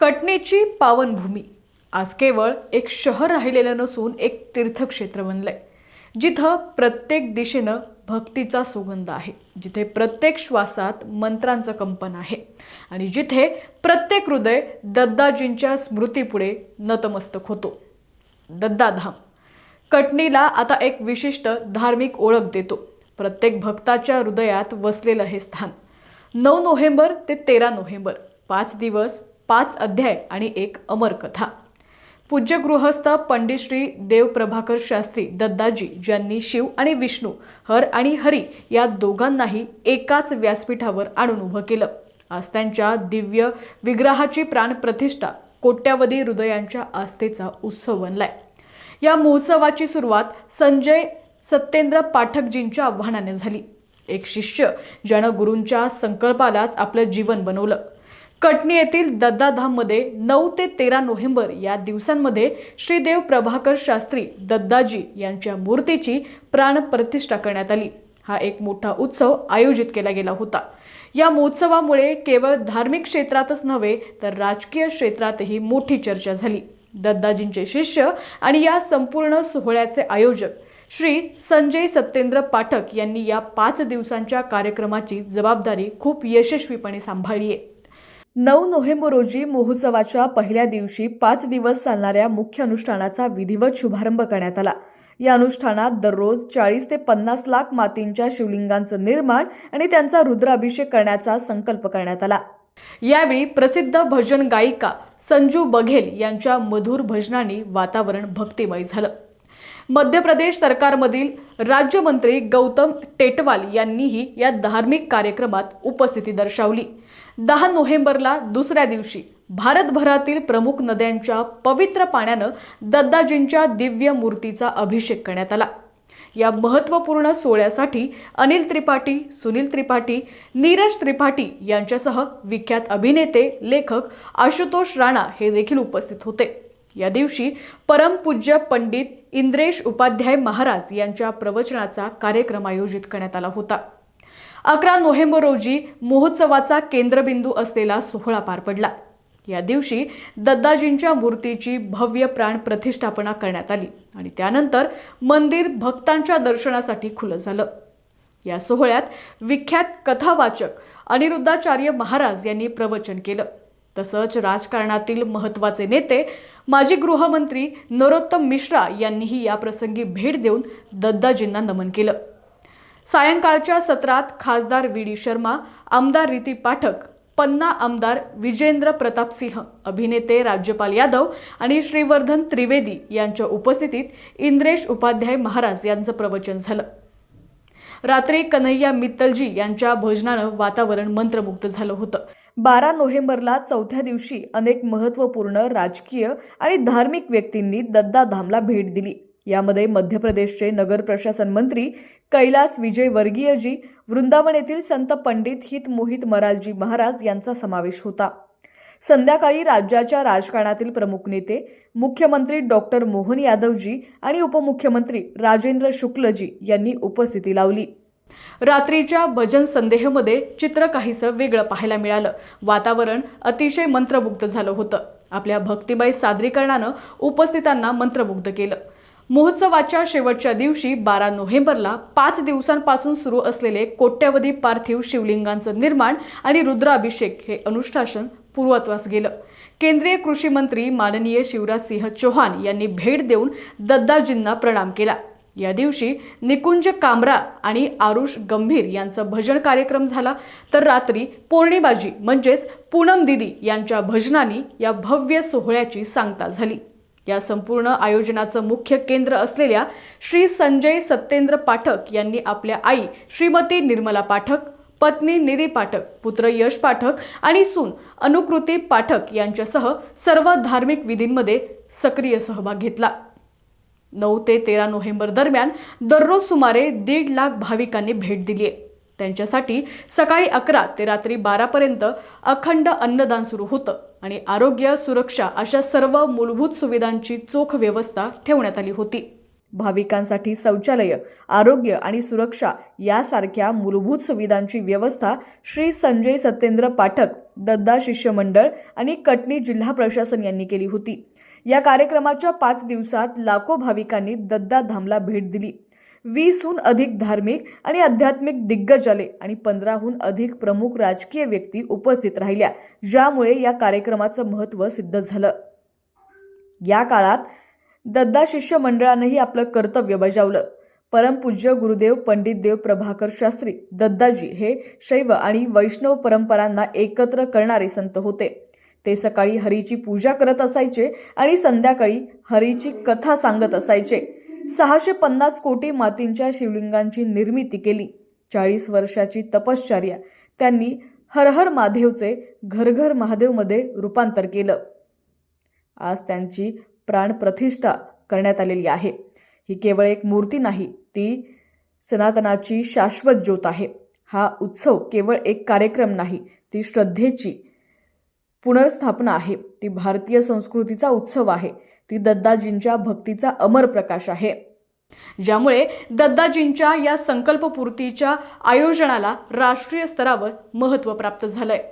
कटनेची पावनभूमी. आज केवळ एक शहर राहिलेलं नसून एक तीर्थक्षेत्र बनलंय जिथं प्रत्येक दिशेनं भक्तीचा सुगंध आहे जिथे प्रत्येक श्वासात मंत्रांचं कंपन आहे आणि जिथे प्रत्येक हृदय दद्दाजींच्या स्मृतीपुढे नतमस्तक होतो. दद्दाधाम. कटनीला आता एक विशिष्ट धार्मिक ओळख देतो. प्रत्येक भक्ताच्या हृदयात वसलेलं हे स्थान. नऊ नोव्हेंबर ते तेरा नोव्हेंबर पाच दिवस पाच अध्याय आणि एक अमर कथा पूज्य गृहस्थ पंडित श्री देवप्रभाकर शास्त्री दद्दाजी ज्यांनी शिव आणि विष्णू हर आणि हरी या दोघांनाही एकाच व्यासपीठावर आणून उभं केलं. आज त्यांच्या दिव्य विग्रहाची प्राणप्रतिष्ठा कोट्यावधी हृदयांच्या आस्थेचा उत्सव बनलाय. या महोत्सवाची सुरुवात संजय सत्येंद्र पाठकजींच्या आव्हानाने झाली. एक शिष्य ज्यानं गुरूंच्या संकल्पालाच आपलं जीवन बनवलं. कटनी येथील दद्दाधाममध्ये नऊ ते तेरा नोव्हेंबर या दिवसांमध्ये श्रीदेव प्रभाकर शास्त्री दद्दाजी यांच्या मूर्तीची प्राणप्रतिष्ठा करण्यात आली. हा एक मोठा उत्सव आयोजित केला गेला होता. या महोत्सवामुळे केवळ धार्मिक क्षेत्रातच नव्हे तर राजकीय क्षेत्रातही मोठी चर्चा झाली. दद्दाजींचे शिष्य आणि या संपूर्ण सोहळ्याचे आयोजक श्री संजय सत्येंद्र पाठक यांनी या पाच दिवसांच्या कार्यक्रमाची जबाबदारी खूप यशस्वीपणे सांभाळली आहे. नऊ नोव्हेंबर रोजी महोत्सवाच्या पहिल्या दिवशी पाच दिवस चालणाऱ्या मुख्य अनुष्ठानाचा विधिवत शुभारंभ करण्यात आला. या अनुष्ठानात दररोज चाळीस ते पन्नास लाख मातींच्या शिवलिंगांचं निर्माण आणि त्यांचा रुद्राभिषेक करण्याचा संकल्प करण्यात आला. यावेळी प्रसिद्ध भजन गायिका संजू बघेल यांच्या मधुर भजनांनी वातावरण भक्तिमय झालं. मध्य प्रदेश सरकारमधील राज्यमंत्री गौतम टेटवाल यांनीही या धार्मिक कार्यक्रमात उपस्थिती दर्शवली. दहा नोव्हेंबरला दुसऱ्या दिवशी भारतभरातील प्रमुख नद्यांच्या पवित्र पाण्यानं दद्दाजींच्या दिव्य मूर्तीचा अभिषेक करण्यात आला. या महत्त्वपूर्ण सोहळ्यासाठी अनिल त्रिपाठी सुनील त्रिपाठी नीरज त्रिपाठी यांच्यासह विख्यात अभिनेते लेखक आशुतोष राणा हे देखील उपस्थित होते. या दिवशी परमपूज्य पंडित इंद्रेश उपाध्याय महाराज यांच्या प्रवचनाचा कार्यक्रम आयोजित करण्यात आला होता. अकरा नोव्हेंबर रोजी महोत्सवाचा केंद्रबिंदू असलेला सोहळा पार पडला. या दिवशी दद्दाजींच्या मूर्तीची भव्य प्राण प्रतिष्ठापना करण्यात आली आणि त्यानंतर मंदिर भक्तांच्या दर्शनासाठी खुलं झालं. या सोहळ्यात विख्यात कथावाचक अनिरुद्धाचार्य महाराज यांनी प्रवचन केलं. तसंच राजकारणातील महत्त्वाचे नेते माजी गृहमंत्री नरोत्तम मिश्रा यांनीही या प्रसंगी भेट देऊन दद्दाजींना नमन केलं. सायंकाळच्या सत्रात खासदार व्ही. डी. शर्मा आमदार रीती पाठक पन्ना आमदार विजेंद्र प्रताप सिंह अभिनेते राज्यपाल यादव आणि श्रीवर्धन त्रिवेदी यांच्या उपस्थितीत इंद्रेश उपाध्याय महाराज यांचं प्रवचन झालं. रात्री कन्हैया मित्तलजी यांच्या भजनानं वातावरण मंत्रमुग्ध झालं होतं. बारा नोव्हेंबरला चौथ्या दिवशी अनेक महत्त्वपूर्ण राजकीय आणि धार्मिक व्यक्तींनी दद्दाधामला भेट दिली. यामध्ये मध्य प्रदेशचे नगर प्रशासन मंत्री कैलास विजय वर्गीयजी वृंदावन येथील संत पंडित हित मोहित मरालजी महाराज यांचा समावेश होता. संध्याकाळी राज्याच्या राजकारणातील प्रमुख नेते मुख्यमंत्री डॉक्टर मोहन यादवजी आणि उपमुख्यमंत्री राजेंद्र शुक्लजी यांनी उपस्थिती लावली. रात्रीच्या भजन संदेहमध्ये चित्र काहीसं वेगळं पाहायला मिळालं. वातावरण अतिशय मंत्रमुग्ध झालं होतं. आपल्या भक्तिमय सादरीकरणानं उपस्थितांना मंत्रमुग्ध केलं. महोत्सवाच्या शेवटच्या दिवशी बारा नोव्हेंबरला पाच दिवसांपासून सुरू असलेले कोट्यवधी पार्थिव शिवलिंगांचं निर्माण आणि रुद्राभिषेक हे अनुष्ठासन पूर्वत्वास गेलं. केंद्रीय कृषी मंत्री माननीय शिवराज सिंह चौहान यांनी भेट देऊन दद्दाजींना प्रणाम केला. या दिवशी निकुंज कामरा आणि आरुष गंभीर यांचा भजन कार्यक्रम झाला. तर रात्री पौर्णिमाजी म्हणजेच पूनम दिदी यांच्या भजनानी या भव्य सोहळ्याची सांगता झाली. या संपूर्ण आयोजनाचं मुख्य केंद्र असलेल्या श्री संजय सत्येंद्र पाठक यांनी आपल्या आई श्रीमती निर्मला पाठक पत्नी निधी पाठक पुत्र यश पाठक आणि सून अनुकृती पाठक यांच्यासह सर्व धार्मिक विधींमध्ये सक्रिय सहभाग घेतला. नऊ ते तेरा नोव्हेंबर दरम्यान दररोज सुमारे दीड लाख भाविकांनी भेट दिली आहे. त्यांच्यासाठी सकाळी अकरा ते रात्री बारापर्यंत अखंड अन्नदान सुरू होतं आणि आरोग्य सुरक्षा अशा सर्व मूलभूत सुविधांची चोख व्यवस्था ठेवण्यात आली होती. भाविकांसाठी शौचालय आरोग्य आणि सुरक्षा यासारख्या मूलभूत सुविधांची व्यवस्था श्री संजय सत्येंद्र पाठक दद्दा शिष्यमंडळ आणि कटनी जिल्हा प्रशासन यांनी केली होती. या कार्यक्रमाच्या पाच दिवसात लाखो भाविकांनी दद्दा धामला भेट दिली. वीसहून अधिक धार्मिक आणि आध्यात्मिक दिग्गज आले आणि पंधराहून अधिक प्रमुख राजकीय व्यक्ती उपस्थित राहिल्या ज्यामुळे या कार्यक्रमाचं महत्त्व सिद्ध झालं. या काळात दद्दा शिष्य मंडळानंही आपलं कर्तव्य बजावलं. परमपूज्य गुरुदेव पंडित देव प्रभाकर शास्त्री दद्दाजी हे शैव आणि वैष्णव परंपरांना एकत्र करणारे संत होते. ते सकाळी हरीची पूजा करत असायचे आणि संध्याकाळी हरीची कथा सांगत असायचे. सहाशे पन्नास कोटी मातींच्या शिवलिंगांची निर्मिती केली. चाळीस वर्षाची तपश्चर्या. त्यांनी हरहर महादेवचे घरघर महादेवमध्ये रूपांतर केलं. आज त्यांची प्राणप्रतिष्ठा करण्यात आलेली आहे. ही केवळ एक मूर्ती नाही ती सनातनाची शाश्वत ज्योत आहे. हा उत्सव केवळ एक कार्यक्रम नाही ती श्रद्धेची पुनर्स्थापना आहे. ती भारतीय संस्कृतीचा उत्सव आहे. ती दत्ताजींच्या भक्तीचा अमर प्रकाश आहे. ज्यामुळे दत्ताजींच्या या संकल्पपूर्तीच्या आयोजनाला राष्ट्रीय स्तरावर महत्त्व प्राप्त झालंय.